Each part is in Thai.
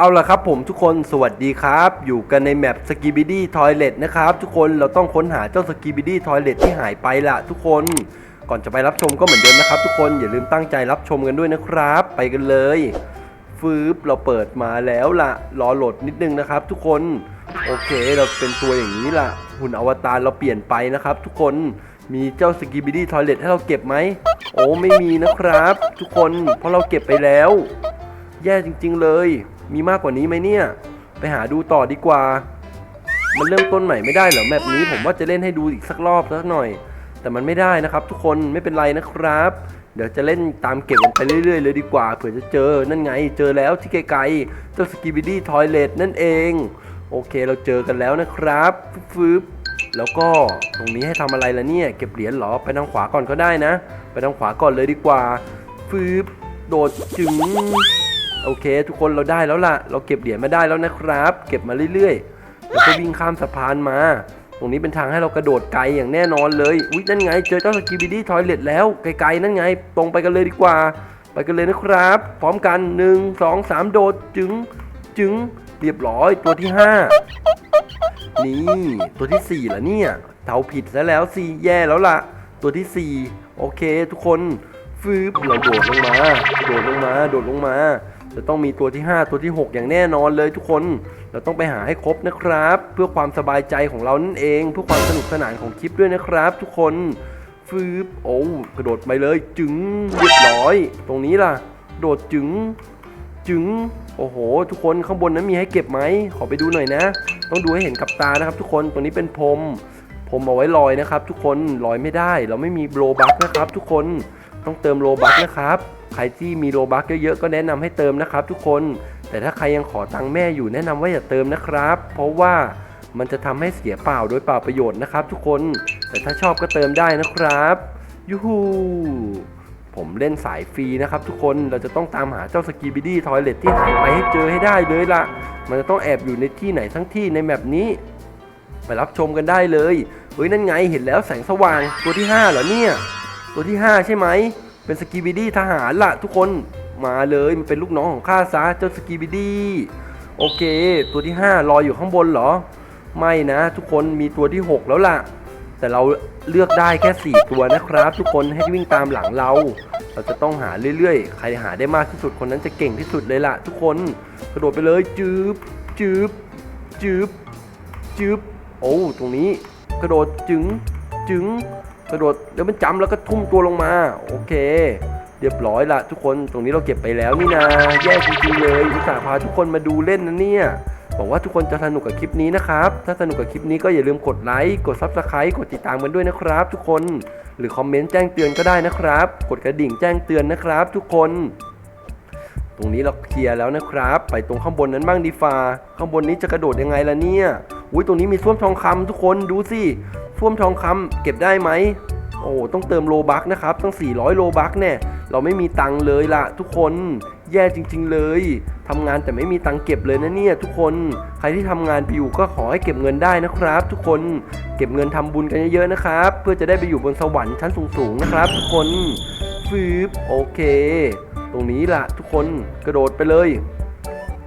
เอาละครับผมทุกคนสวัสดีครับ อยู่กันในแมปสกีบิดี้ทอยเลตนะครับทุกคนเราต้องค้นหาเจ้าสกีบิดี้ทอยเลตที่หายไปละทุกคนก่อนจะไปรับชมก็เหมือนเดิมนะครับทุกคนอย่าลืมตั้งใจรับชมกันด้วยนะครับ ไปกันเลยฟืบเราเปิดมาแล้วละรอโหลดนิดนึงนะครับ ทุกคนโอเคเราเป็นตัวอย่างนี้ละหุ่นอวตารเราเปลี่ยนไปนะครับ ทุกคนมีเจ้าสกีบิดี้ทอยเลตให้เราเก็บไหมโอ้ไม่มีนะครับ ทุกคนเพราะเราเก็บไปแล้ว แย่จริง ๆ เลย มีมากกว่านี้ไหมเนี่ย ไปหาดูต่อดีกว่า มันเริ่มต้นใหม่ไม่ได้เหรอแมปนี้ผมว่าจะเล่นให้ดูอีกสักรอบสักหน่อย แต่มันไม่ได้นะครับ ทุกคนไม่เป็นไรนะครับ เดี๋ยวจะเล่นตามเก็บกันไปเรื่อยๆเลยดีกว่าเผื่อจะเจอนั่นไง เจอแล้วที่ไกลๆเจ้าสกีบิดี้ทอยเลตนั่นเอง โอเคเราเจอกันแล้วนะครับฟึบแล้วก็ตรงนี้ให้ทำอะไรล่ะเนี่ย เก็บเหรียญเหรอไปทางขวาก่อนก็ได้นะ ไปทางขวาก่อนเลยดีกว่าฟืบโดดจึง โอเค ทุกคนเราได้แล้วล่ะ เราเก็บเหรียญมาได้แล้วนะครับ เก็บมาเรื่อยๆแล้วก็วิ่งข้ามสะพานมา ตรงนี้เป็นทางให้เรากระโดดไกลอย่างแน่นอนเลยอุ๊ยนั่นไง เจอเจ้าสกีบิดี้ทอยเลตแล้วไกลๆนั่นไง ตรงไปกันเลยดีกว่า ไปกันเลยนะครับ พร้อมกัน1 2 3 โดดจึงจึงเรียบร้อยตัวที่ 5 นี่ ตัวที่4ี่ละเนี่ยเดาผิดซะแล้วสิแย่แล้วล่ะ ตัวที่ 4 โอเค ทุกคนฟืบเราโดดลงมา โดดลงมา โดดลงมา จะต้องมีตัวที่ 5 ตัวที่ 6 อย่างแน่นอนเลยทุกคน เราต้องไปหาให้ครบนะครับ เพื่อความสบายใจของเรานั่นเอง เพื่อความสนุกสนานของคลิปด้วยนะครับ ทุกคนฟืบโอ้กระโดดไปเลยจึงเรียบร้อย ตรงนี้ล่ะ โดดจึงจึงโอ้โห ทุกคนข้างบนนั้นมีให้เก็บไหมขอไปดูหน่อยนะ ต้องดูให้เห็นกับตานะครับ ทุกคนตรงนี้เป็นพรมพรมเอาไว้ลอยนะครับ ทุกคนลอยไม่ได้ เราไม่มีโลบัคนะครับ ทุกคนต้องเติมโลบัคนะครับ ใครที่มีโลบัคเยอะๆก็แนะนำให้เติมนะครับ ทุกคน แต่ถ้าใครยังขอตังค์แม่อยู่แนะนำว่าอย่าเติมนะครับ เพราะว่ามันจะทำให้เสียเปล่าโดยเปล่าประโยชน์นะครับ ทุกคน แต่ถ้าชอบก็เติมได้นะครับยูฮูผมเล่นสายฟรีนะครับ ทุกคนเราจะต้องตามหาเจ้าสกีบิดี้ทอยเลตที่หายไปให้เจอให้ได้เลยล่ะ มันจะต้องแอบอยู่ในที่ไหนทั้งที่ในแมปนี้ ไปรับชมกันได้เลยเฮ้ยนั่นไงเห็นแล้วแสงสว่างตัวที่ 5 เหรอเนี่ย ตัวที่ 5 ใช่ไหม เป็นสกีบิดี้ทหารล่ะทุกคนมาเลยมันเป็นลูกน้องของข้าซะเจ้าสกีบิดี้โอเค ตัวที่5รอยอยู่ข้างบนเหรอ ไม่นะ ทุกคนมีตัวที่ 6 แล้วล่ะ แต่เราเลือกได้แค่ 4 ตัวนะครับ ทุกคนให้วิ่งตามหลังเรา เราจะต้องหาเรื่อยๆ ใครหาได้มากที่สุดคนนั้นจะเก่งที่สุดเลยล่ะ ทุกคนกระโดดไปเลยจืบจืบจืบจืบโอ้ตรงนี้กระโดดจึงจึง กระโดดเดี๋ยวมันจำแล้วก็ทุ่มตัวลงมา โอเค เรียบร้อยละทุกคนตรงนี้เราเก็บไปแล้วนี่นาแย่จริงๆเลยอุตส่าห์พาทุกคนมาดูเล่นนะเนี่ยบอกว่าทุกคนจะสนุกกับคลิปนี้นะครับ ถ้าสนุกกับคลิปนี้ก็อย่าลืมกดไลค์ กด Subscribe กดติดตามกันด้วยนะครับ ทุกคน หรือคอมเมนต์แจ้งเตือนก็ได้นะครับ กดกระดิ่งแจ้งเตือนนะครับ ทุกคน ตรงนี้เราเคลียร์แล้วนะครับ ไปตรงข้างบนนั้นบ้างดีฟ้าข้างบนนี้จะกระโดดยังไงล่ะเนี่ย อุ้ยตรงนี้มีส้วมทองคำทุกคนดูสิ ส้วมทองคำเก็บได้ไหมโอ้ต้องเติมโลบักนะครับต้อง 400 โลบักแน่เราไม่มีตังค์เลยละทุกคนแย่จริง ๆ เลยทำงานแต่ไม่มีตังค์เก็บเลยนะเนี่ย ทุกคนใครที่ทำงานไปอยู่ก็ขอให้เก็บเงินได้นะครับ ทุกคนเก็บเงินทำบุญกันเยอะๆนะครับ เพื่อจะได้ไปอยู่บนสวรรค์ชั้นสูงๆนะครับ ทุกคนฟืบโอเค ตรงนี้ละทุกคนกระโดดไปเลย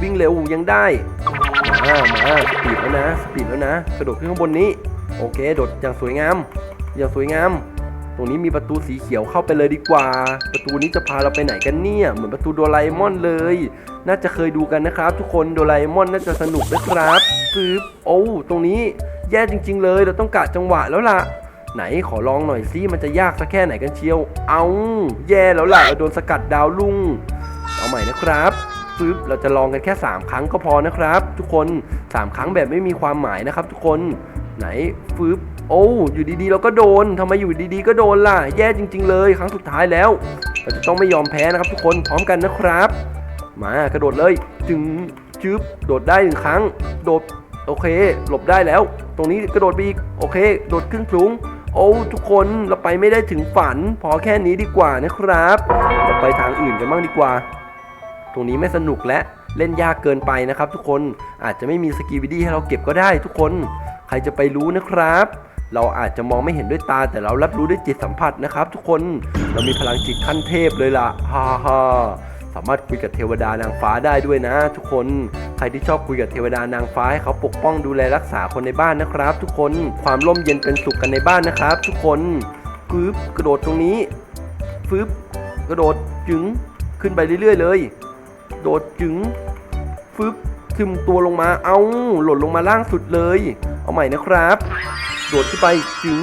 วิ่งเร็วยังได้มามาสปีดแล้วนะสปีดแล้วนะกระโดดขึ้นข้างบนนี้ โอเคโดดอย่างสวยงาม อย่างสวยงาม ตรงนี้มีประตูสีเขียวเข้าไปเลยดีกว่า ประตูนี้จะพาเราไปไหนกันเนี่ย เหมือนประตูโดราเอมอนเลย น่าจะเคยดูกันนะครับ ทุกคนโดราเอมอนน่าจะสนุกนะครับปึ๊บโอ้ตรงนี้แย่จริง ๆ เลย เราต้องกะจังหวะแล้วล่ะไหนขอลองหน่อยซิมันจะยากสักแค่ไหนกันเชียว เอาแย่แล้วล่ะเราโดนสกัดดาวลุ่งเอาใหม่นะครับปึ๊บเราจะลองกันแค่ 3 ครั้งก็พอนะครับ ทุกคน 3 ครั้งแบบไม่มีความหมายนะครับ ทุกคน ไหนฟืบโอ้อยู่ดีๆเราก็โดนทำไมอยู่ดีๆ ก็โดนล่ะ แย่จริง ๆ เลยครั้งสุดท้ายแล้ว เราจะต้องไม่ยอมแพ้นะครับทุกคนพร้อมกันนะครับ มากระโดดเลยจึงจึบโดดได้หนึ่งครั้ง โดดโอเค หลบได้แล้ว ตรงนี้กระโดดไปอีกโอเค โดดขึ้นสูงโอ้ทุกคนเราไปไม่ได้ถึงฝัน พอแค่นี้ดีกว่านะครับเราไปทางอื่นกันบ้างดีกว่า ตรงนี้ไม่สนุกและเล่นยากเกินไปนะครับ ทุกคนอาจจะไม่มีสกีวิดี้ให้เราเก็บก็ได้ทุกคน รจะไปรู้นะครับ เราอาจจะมองไม่เห็นด้วยตาแต่เรารับรู้ด้วยจิตสัมผัสนะครับ ทุกคนเรามีพลังจิตขั้นเทพเลยล่ะฮ่าฮ่าสามารถคุยกับเทวดานางฟ้าได้ด้วยนะ ทุกคนใครที่ชอบคุยกับเทวดานางฟ้าให้เขาปกป้องดูแลรักษาคนในบ้านนะครับ ทุกคนความร่มเย็นเป็นสุขกันในบ้านนะครับ ทุกคนฟึบกระโดดตรงนี้ฟึบกระโดดจึงขึ้นไปเรื่อยๆเลย โดดจึงฟึบทึมตัวลงมาเอาหล่นลงมาล่างสุดเลย เอาใหม่นะครับโดดขึ้นไปจึง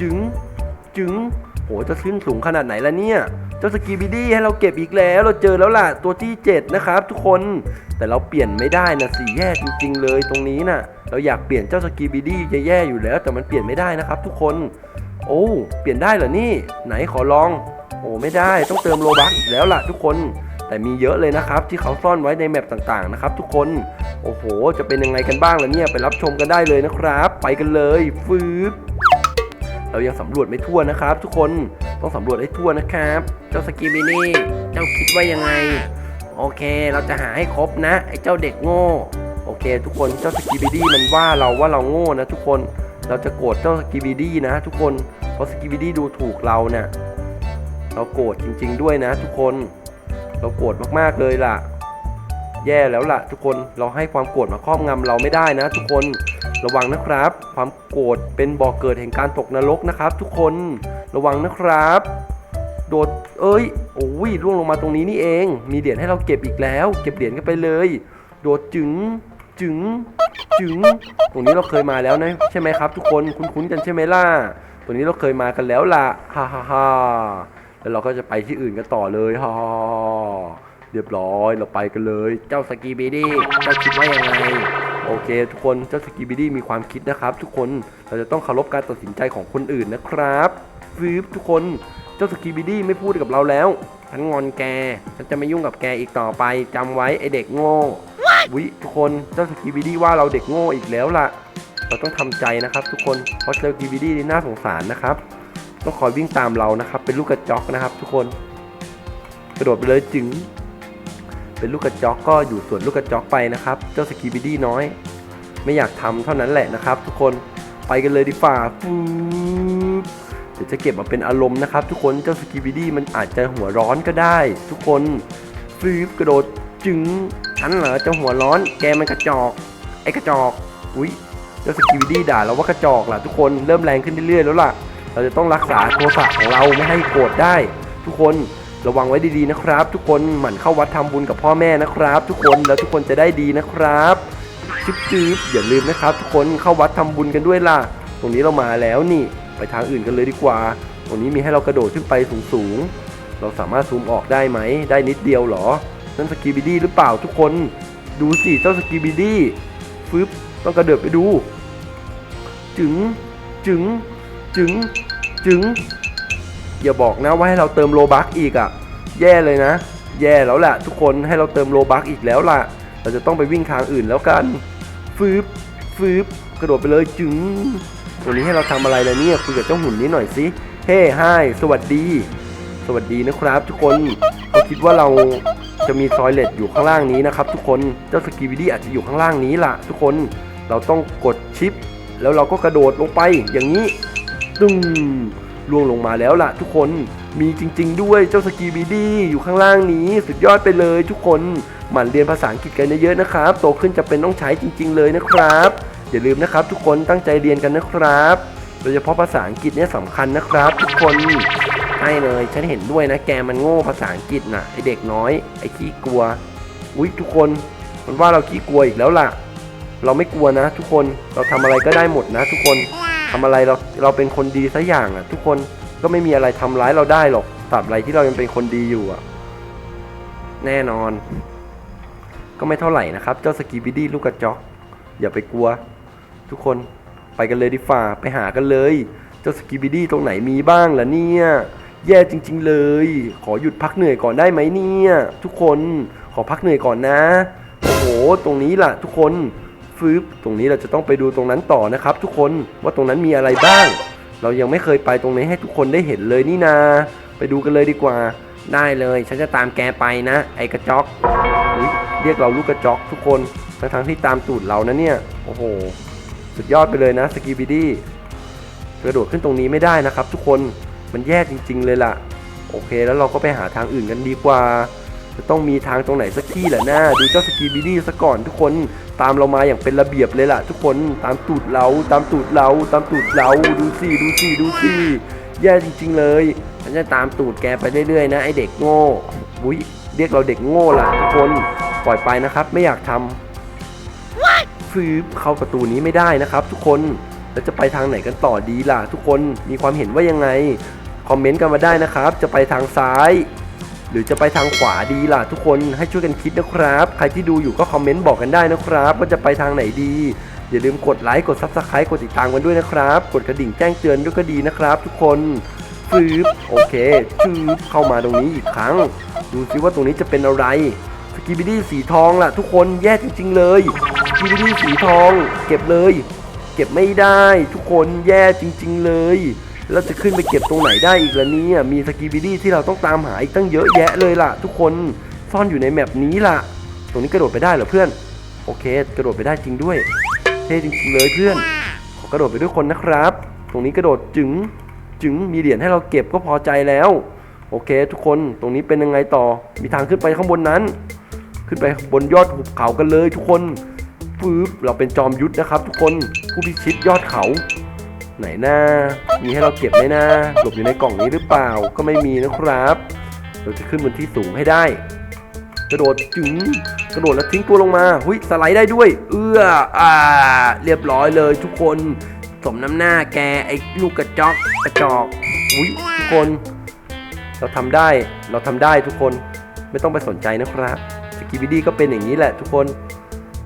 จึงจึงโหจะขึ้นสูงขนาดไหนล่ะเนี่ยเจ้าสกีบิดี้ให้เราเก็บอีกแล้วเราเจอแล้วล่ะตัวที่ 7 นะครับ ทุกคนแต่เราเปลี่ยนไม่ได้นะสีแย่จริง ๆ เลยตรงนี้น่ะ เราอยากเปลี่ยนเจ้าสกีบิดี้จะแย่อยู่แล้ว แต่มันเปลี่ยนไม่ได้นะครับ ทุกคน โอ้เปลี่ยนได้เหรอนี่ ไหนขอลอง โอ้ไม่ได้ต้องเติมโลบักอีกแล้วล่ะ ทุกคน แต่มีเยอะเลยนะครับ ที่เขาซ่อนไว้ในแมปต่างๆนะครับ ทุกคน อ้โห จะเป็นยังไงกันบ้างล่ะเนี่ย ไปรับชมกันได้เลยนะครับ ไปกันเลยฟืบเรายังสำรวจไม่ทั่วนะครับ ทุกคนต้องสำรวจให้ทั่วนะครับ เจ้าสกีบินี่เจ้าคิดว่ายังไง โอเค เราจะหาให้ครบนะ ไอ้เจ้าเด็กโง่ โอเค ทุกคนเจ้าสกีบีดี้มันว่าเราว่าเราโง่นะ ทุกคนเราจะโกรธเจ้าสกีบีดี้นะ ทุกคนเพราะสกีบีดี้ดูถูกเราเนี่ยเราโกรธจริง ๆ ด้วยนะ ทุกคน เราโกรธมากๆเลยล่ะ แย่แล้วล่ะทุกคนเราให้ความโกรธมาครอบงำเราไม่ได้นะ ทุกคนระวังนะครับ ความโกรธเป็นบ่อกเกิดแห่งการตกนรกนะครับ ทุกคนระวังนะครับ โดดเอ้ยโอ้ยร่วงลงมาตรงนี้นี่เอง มีเหรียญให้เราเก็บอีกแล้ว เก็บเหรียญกันไปเลย โดดจึงจึงจึงตรงนี้เราเคยมาแล้วนะใช่ไหมครับ ทุกคนคุ้นๆกันใช่ไหมล่ะตรงนี้เราเคยมากันแล้วล่ะฮ่าฮ่าฮ่าแล้วเราก็จะไปที่อื่นกันต่อเลยฮ่าฮ่าฮ่า เรียบร้อยเราไปกันเลย เจ้าสกีบินี่เจ้าคิดว่ายังไงโอเค ทุกคนเจ้าสกีบิดี้มีความคิดนะครับ ทุกคนเราจะต้องเคารพการตัดสินใจของคนอื่นนะครับฟีบทุกคนเจ้าสกีบิดี้ไม่พูดกับเราแล้วฉันงอนแกฉันจะไม่ยุ่งกับแกอีกต่อไปจำไว้ไอเด็กโง่วิทุกคนเจ้าสกีบิดี้ว่าเราเด็กโง่อีกแล้วล่ะ เราต้องทำใจนะครับ ทุกคนเพราะเจ้าสกีบิดี้นี่น่าสงสารนะครับต้องคอยวิ่งตามเรานะครับ เป็นลูกกระจอกนะครับ ทุกคนกระโดดไปเลยจึง เป็นลูกกระจอกก็อยู่ส่วนลูกกระจอกไปนะครับ เจ้าสกีบิดี้น้อย ไม่อยากทำเท่านั้นแหละนะครับ ทุกคนไปกันเลยดีฝ่าฟูบเดี๋ยวจะเก็บมาเป็นอารมณ์นะครับ ทุกคนเจ้าสกีบิดี้มันอาจจะหัวร้อนก็ได้ ทุกคนฟืบกระโดดจึงฉันเหรอเจ้าหัวร้อน แกมันกระจอก ไอ้กระจอกอุ้ยเจ้าสกีบิดี้ด่าเราว่ากระจอกล่ะทุกคนเริ่มแรงขึ้นเรื่อยๆแล้วล่ะ เราจะต้องรักษาโทสะของเราไม่ให้โกรธได้ ทุกคน ระวังไว้ดีๆนะครับ ทุกคนหมั่นเข้าวัดทำบุญกับพ่อแม่นะครับ ทุกคนแล้วทุกคนจะได้ดีนะครับจิ๊บจืบอย่าลืมนะครับ ทุกคนเข้าวัดทำบุญกันด้วยล่ะ ตรงนี้เรามาแล้วนี่ไปทางอื่นกันเลยดีกว่า ตรงนี้มีให้เรากระโดดขึ้นไปสูงๆเราสามารถซูมออกได้ไหมได้นิดเดียวเหรอนั่นสกีบิดี้หรือเปล่าทุกคนดูสิเจ้าสกีบิดี้ฟึบต้องกระโดดไปดู จึง จึง จึง จึง อย่าบอกนะว่าให้เราเติมโลบักอีกอะ่ะ แย่เลยนะ แย่แล้วแหละทุกคนให้เราเติมโลบักอีกแล้วล่ะ เราจะต้องไปวิ่งทางอื่นแล้วกันฟืบฟืบกระโดดไปเลยจึงตรงนี้ให้เราทำอะไรล่ะเนี่ยคุยกับเจ้าหุ่นนี้หน่อยสิเฮ้ไฮสวัสดี สวัสดีนะครับ ทุกคนเขาคิดว่าเราจะมีซอยเลตอยู่ข้างล่างนี้นะครับ ทุกคนเจ้าสกีวิดี้อาจจะอยู่ข้างล่างนี้ล่ะ ทุกคนเราต้องกดชิป แล้วเราก็กระโดดลงไปอย่างนี้ ตึ้ง ล่วงลงมาแล้วล่ะทุกคนมีจริง ๆ ด้วยเจ้าสกีบีดี้อยู่ข้างล่างนี้สุดยอดไปเลยทุกคนหมั่นเรียนภาษาอังกฤษกันเยอะๆนะครับ โตขึ้นจะเป็นต้องใช้จริง ๆ เลยนะครับ อย่าลืมนะครับ ทุกคนตั้งใจเรียนกันนะครับ โดยเฉพาะภาษาอังกฤษเนี่ยสำคัญนะครับ ทุกคนใช่เลยฉันเห็นด้วยนะแกมันโง่ภาษาอังกฤษน่ะไอเด็กน้อยไอขี้กลัวอุ้ยทุกคนมันว่าเราขี้กลัวอีกแล้วล่ะ เราไม่กลัวนะ ทุกคนเราทำอะไรก็ได้หมดนะ ทุกคน ทำอะไรเราเราเป็นคนดีสักอย่างอะ ทุกคนก็ไม่มีอะไรทำร้ายเราได้หรอกตราบใดที่เรายังเป็นคนดีอยู่อะ แน่นอน ก็ไม่เท่าไหร่นะครับ เจ้าสกีบิดี้ลูกกระจอกอย่าไปกลัว ทุกคนไปกันเลยดีฝ่าไปหากันเลย เจ้าสกีบิดี้ตรงไหนมีบ้างล่ะเนี่ยแย่จริง ๆ เลย ขอหยุดพักเหนื่อยก่อนได้ไหมเนี่ย ทุกคนขอพักเหนื่อยก่อนนะ โอ้โห ตรงนี้ล่ะ ทุกคน ฟืบตรงนี้เราจะต้องไปดูตรงนั้นต่อนะครับ ทุกคนว่าตรงนั้นมีอะไรบ้าง เรายังไม่เคยไปตรงนี้ให้ทุกคนได้เห็นเลยนี่นา ไปดูกันเลยดีกว่า ได้เลยฉันจะตามแกไปนะ ไอกระจอกเรียกเราลูกกระจอกทุกคนทั้งทั้งที่ตามตูดเรานะเนี่ยโอ้โห สุดยอดไปเลยนะสกีบิดี้กระโดดขึ้นตรงนี้ไม่ได้นะครับ ทุกคนมันแย่จริง ๆ เลยล่ะ โอเค แล้วเราก็ไปหาทางอื่นกันดีกว่า จะต้องมีทางตรงไหนสักที่แหละนะดูเจ้าสกีบิดี้ซะก่อนทุกคนตามเรามาอย่างเป็นระเบียบเลยล่ะ ทุกคนตามตูดเราตามตูดเราตามตูดเราดูสิดูสิดูสิแย่จริง ๆ เลยฉันจะตามตูดแกไปเรื่อยๆนะไอเด็กโง่อุ้ยเรียกเราเด็กโง่ล่ะทุกคนปล่อยไปนะครับ ไม่อยากทำฟืบเข้าประตูนี้ไม่ได้นะครับ ทุกคนแล้วจะไปทางไหนกันต่อดีล่ะ ทุกคนมีความเห็นว่ายังไงคอมเมนต์กันมาได้นะครับ จะไปทางซ้าย หรือจะไปทางขวาดีล่ะทุกคนให้ช่วยกันคิดนะครับ ใครที่ดูอยู่ก็คอมเมนต์บอกกันได้นะครับว่าจะไปทางไหนดี อย่าลืมกดไลค์กด Subscribe กดติดตามกันด้วยนะครับ กดกระดิ่งแจ้งเตือนด้วยก็ดีนะครับ ทุกคนฟืบโอเคชืบเข้ามาตรงนี้อีกครั้ง ดูซิว่าตรงนี้จะเป็นอะไรสกีบิดี้สีทองล่ะ ทุกคนแย่จริง ๆ เลยสกีบิดี้สีทอง เก็บเลย เก็บไม่ได้ ทุกคนแย่จริง ๆ เลย แล้วจะขึ้นไปเก็บตรงไหนได้อีกล่ะเนี่ยมีสกีบิดี้ที่เราต้องตามหาอีกตั้งเยอะแยะเลยล่ะ ทุกคนซ่อนอยู่ในแมปนี้ล่ะ ตรงนี้กระโดดไปได้เหรอเพื่อน โอเค กระโดดไปได้จริงด้วยเท่จริงๆเลยเพื่อน ขอกระโดดไปด้วยคนนะครับ ตรงนี้กระโดดจึงจึงมีเหรียญให้เราเก็บก็พอใจแล้ว โอเค ทุกคนตรงนี้เป็นยังไงต่อ มีทางขึ้นไปข้างบนนั้น ขึ้นไปบนยอดหุบเขากันเลย ทุกคนฟืบเราเป็นจอมยุทธนะครับ ทุกคนผู้พิชิตยอดเขา ไหนหน้า มีให้เราเก็บไหมนะหลบอยู่ในกล่องนี้หรือเปล่าก็ไม่มีนะครับ เราจะขึ้นบนที่สูงให้ได้ กระโดดจึงกระโดดแล้วทิ้งตัวลงมาหุยสไลด์ได้ด้วย เอื้ออ่า เรียบร้อยเลยทุกคน สมน้ำหน้าแกไอ้ลูกกระจอกกระจอกอุ้ยทุกคน เราทำได้เราทำได้ทุกคนไม่ต้องไปสนใจนะครับสกีบิดี้ก็เป็นอย่างนี้แหละทุกคน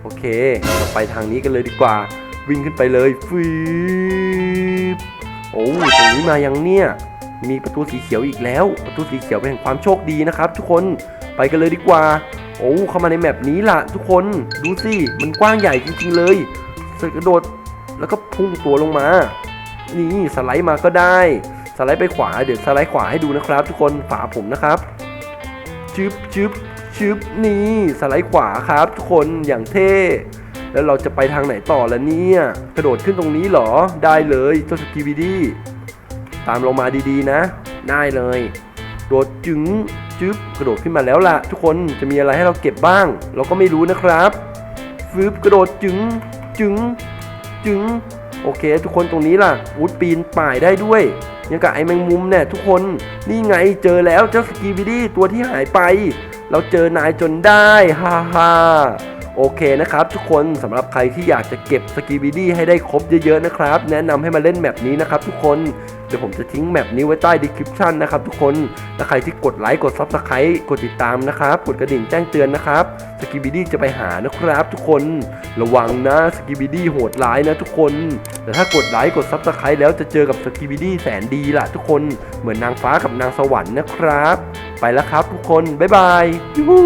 โอเค เราไปทางนี้กันเลยดีกว่า วิ่งขึ้นไปเลยฟืบโอ้ตรงนี้มายังเนี่ยมีประตูสีเขียวอีกแล้ว ประตูสีเขียวเป็นแห่งความโชคดีนะครับ ทุกคนไปกันเลยดีกว่า โอ้เข้ามาในแมปนี้ล่ะ ทุกคนดูสิมันกว้างใหญ่จริงๆเลยกระโดดแล้วก็พุ่งตัวลงมา นี่สไลด์มาก็ได้ สไลด์ไปขวาเดี๋ยวสไลด์ขวาให้ดูนะครับ ทุกคนฝาผมนะครับชึบชึบชึบนี่สไลด์ขวาครับ ทุกคนอย่างเท่ แล้วเราจะไปทางไหนต่อละเนี่ย กระโดดขึ้นตรงนี้เหรอ ได้เลยเจ้าสกีบิดี้ตามลงมาดีๆนะ ได้เลย โดดจึงจึ๊บกระโดดขึ้นมาแล้วล่ะ ทุกคนจะมีอะไรให้เราเก็บบ้าง เราก็ไม่รู้นะครับฟืบกระโดดจึงจึงจึงโอเค ทุกคนตรงนี้ล่ะวุดปีนป่ายได้ด้วยยังกับไอ้แมงมุมเนี่ยทุกคนนี่ไงเจอแล้วเจ้าสกีบิดี้ตัวที่หายไป เราเจอนายจนได้ฮ่าฮ่า โอเคนะครับทุกคนสำหรับใครที่อยากจะเก็บสกีบิดี้ให้ได้ครบเยอะๆนะครับ แนะนำให้มาเล่นแมปนี้นะครับทุกคนเดี๋ยวผมจะทิ้งแมปนี้ไว้ใต้ description นะครับทุกคนถ้าใครที่กดไลค์กด subscribe กดติดตามนะครับ กดกระดิ่งแจ้งเตือนนะครับสกิบิดี้จะไปหานะครับทุกคนระวังนะสกิบิดี้โหดร้ายนะทุกคน แต่ถ้ากดไลค์กด subscribe แล้วจะเจอกับสกิบิดี้แสนดีล่ะทุกคนเหมือนนางฟ้ากับนางสวรรค์นะครับ ไปแล้วครับทุกคนบ๊ายบายยูฮู